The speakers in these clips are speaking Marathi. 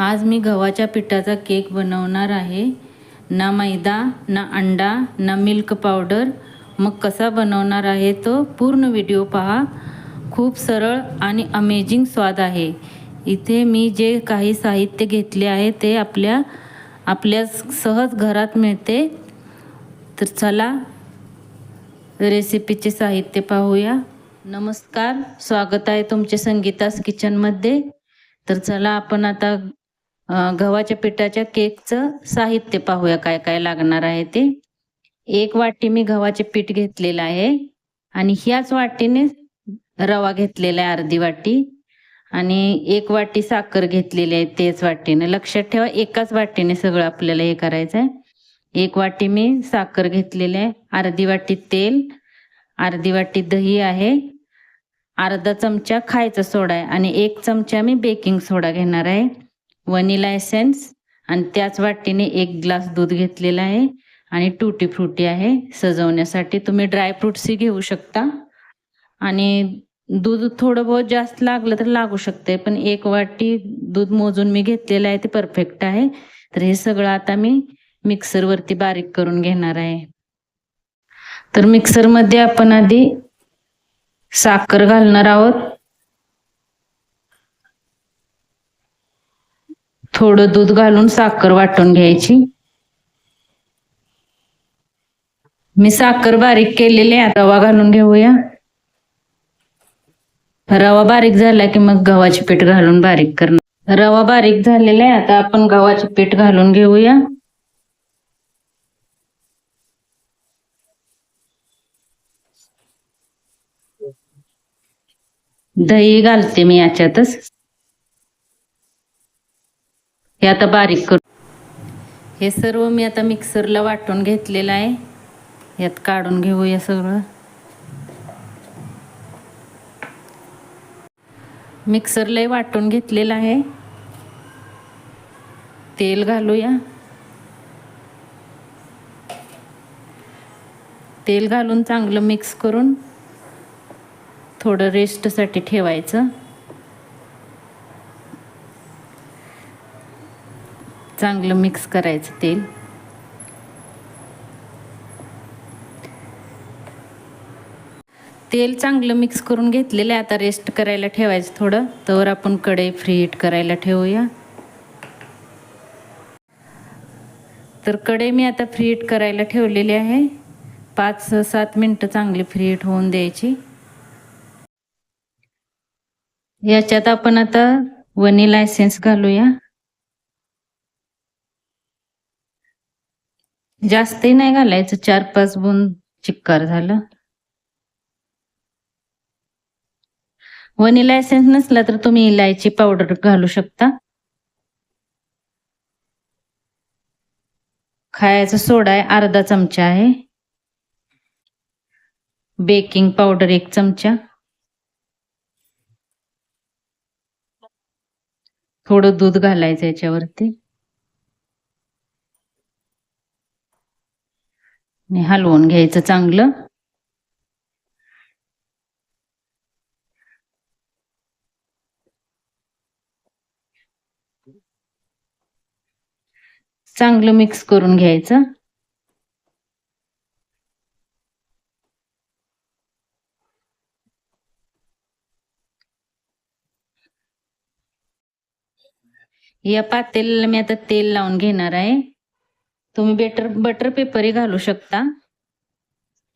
आज मी गव्हाच्या पिठाचा केक बनवणार आहे. ना मैदा ना अंडा ना मिल्क पावडर. मग कसा बनवणार आहे तो पूर्ण व्हिडिओ पहा. खूप सरळ आणि अमेझिंग स्वाद आहे. इथे मी जे काही साहित्य घेतले आहे ते आपल्या आपल्या सहज घरात मिळते. तर चला रेसिपीचे साहित्य पाहूया. नमस्कार स्वागत आहे तुमचे संगीतास किचनमध्ये तर चला आपण आता गव्हाच्या पिठाच्या केकचं साहित्य पाहूया काय काय लागणार आहे ते. एक वाटी मी गव्हाचे पीठ घेतलेलं आहे आणि ह्याच वाटीने रवा घेतलेला आहे अर्धी वाटी आणि एक वाटी साखर घेतलेली आहे तेच वाटीने. लक्षात ठेवा एकाच वाटीने सगळं आपल्याला हे करायचं आहे. एक वाटी मी साखर घेतलेली आहे अर्धी वाटी तेल अर्धी वाटी दही आहे अर्धा चमचा खायचा सोडा आहे आणि एक चमचा मी बेकिंग सोडा घेणार आहे. वनिला एसेन्स आणि त्याच वाटीने एक ग्लास दूध घेतलेला आहे आणि टूटी फ्रुटी आहे. सजवण्यासाठी तुम्ही ड्रायफ्रुट्सही घेऊ शकता. आणि दूध थोडं बहुत जास्त लागलं तर लागू शकते पण एक वाटी दूध मोजून मी घेतलेलं आहे ते परफेक्ट आहे. तर हे सगळं आता मी मिक्सरवरती बारीक करून घेणार आहे. तर मिक्सरमध्ये आपण आधी साखर घालणार आहोत. थोडं दूध घालून साखर वाटून घ्यायची. मी साखर बारीक केलेली आहे रवा घालून घेऊया. रवा बारीक झाला की मग गव्हाचे पीठ घालून बारीक करणार. रवा बारीक झालेला आहे आता आपण गव्हाचे पीठ घालून घेऊया. दही घालते मी याच्यातच. हे आता बारीक करू. हे सर्व मी आता मिक्सरला वाटून घेतलेलं आहे. यात काढून घेऊया सगळं. मिक्सरलाही वाटून घेतलेलं आहे. तेल घालूया. तेल घालून चांगलं मिक्स करून थोडं रेस्टसाठी ठेवायचं. चांगलं मिक्स करायचं तेल. तेल चांगलं मिक्स करून घेतलेलं आहे. आता रेस्ट करायला ठेवायचं थोडं. तर आपण कढई फ्री हीट करायला ठेवूया. तर कढई मी आता फ्री हीट करायला ठेवलेली आहे. पाच सात मिनटं चांगली फ्री हीट होऊन द्यायची. याच्यात आपण आता वनिला एसेन्स घालूया. जास्तही नाही घालायचं. चार पाच बुन चिक्कार झालं. वनिला एसेन्स नसला तर तुम्ही इलायची पावडर घालू शकता. खायचा सोडा आहे अर्धा चमचा आहे. बेकिंग पावडर एक चमचा. थोडं दूध घालायचं याच्यावरती. आणि हलवून घ्यायचं चांगलं. चांगलं मिक्स करून घ्यायचं. या पातेल्याला मी आता तेल लावून घेणार आहे. तुम्ही बेटर बटर पेपरही घालू शकता.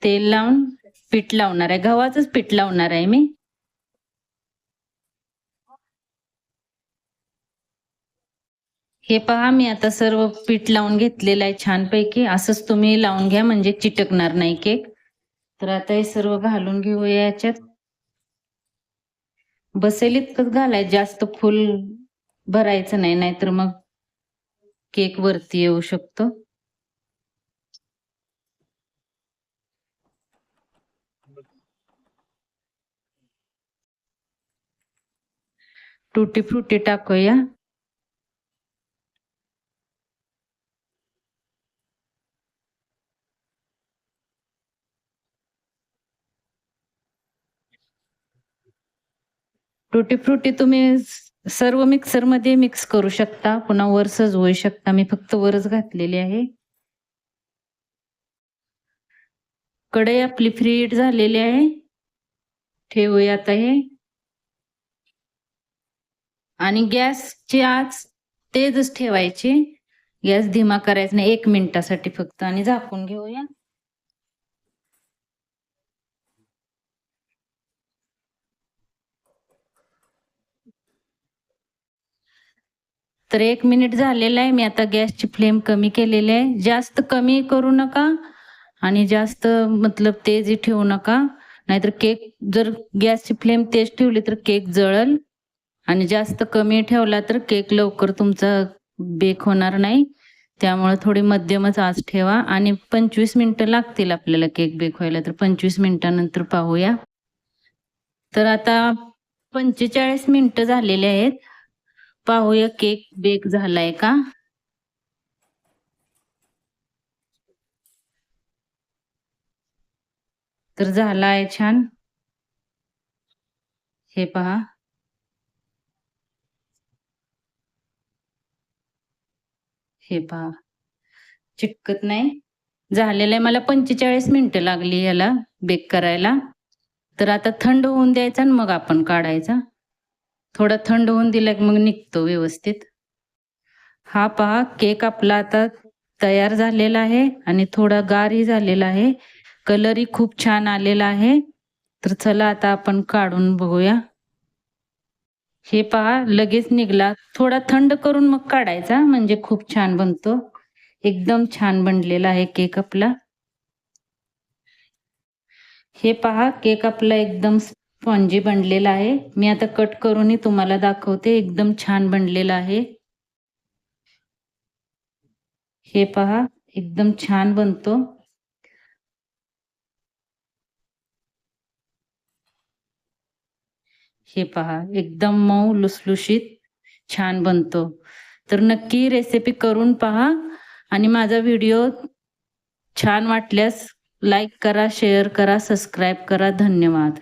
तेल लावून पीठ लावणार आहे. गव्हाचंच पीठ लावणार आहे मी. हे पहा मी आता सर्व पीठ लावून घेतलेलं आहे छानपैकी. असंच तुम्ही लावून घ्या म्हणजे चिटकणार नाही केक. तर आता हे सर्व घालून घेऊया याच्यात. बसेल इतकंच घालाय जास्त फुल भरायचं नाही नाहीतर मग केक वरती येऊ शकतो. टुटी फ्रुटी टाकूया. टुटी फ्रुटी तुम्ही सर्व मिक्सरमध्ये मिक्स करू शकता. पुन्हा वर सजवू शकता. मी फक्त वरच घातलेली आहे. कढई आपली फ्रीट झालेली आहे. ठेवूया आता हे. आणि गॅसची आच तेजच ठेवायची. गॅस धीमा करायचा नाही एक मिनिटासाठी फक्त. आणि झाकून घेऊया. तर एक मिनिट झालेला आहे. मी आता गॅसची फ्लेम कमी केलेली आहे. जास्त कमी करू नका. आणि जास्त मतलब तेज ठेवू नका. नाहीतर केक जर गॅसची फ्लेम तेज ठेवली तर केक जळल. आणि जास्त कमी ठेवला तर केक लवकर तुमचा बेक होणार नाही. त्यामुळे थोडी मध्यमच आच ठेवा आणि पंचवीस मिनिटं लागतील आपल्याला केक बेक व्हायला तर पंचवीस मिनिटानंतर पाहूया. तर आता पंचेचाळीस मिनिटं झालेले आहेत. पाहूया केक बेक झालाय का? तर झाला आहे छान. हे पहा. हे पहा चिटकत नाही. झालेलं आहे. मला पंचेचाळीस मिनिटं लागली याला बेक करायला. तर आता थंड होऊन द्यायचा आणि मग आपण काढायचा. थोडा थंड होऊन दिला की मग निघतो व्यवस्थित. हा पहा केक आपला आता तयार झालेला आहे आणि थोडा गारही झालेला आहे. कलरही खूप छान आलेला आहे. तर चला आता आपण काढून बघूया. हे पहा लगेच निघला. थोडा थंड करून मग काढायचा म्हणजे खूप छान बनतो. एकदम छान बनलेला आहे केक आपला. हे पहा केक आपला एकदम स्पॉन्जी बनलेला आहे. मी आता कट करूनही तुम्हाला दाखवते एकदम छान बनलेला आहे. हे पहा एकदम छान बनतो. हे पहा एकदम मऊ लुसलुशीत छान बनतो. तर नक्की रेसिपी करून पहा आणि माझा व्हिडिओ छान वाटल्यास लाईक करा शेअर करा सबस्क्राईब करा. धन्यवाद.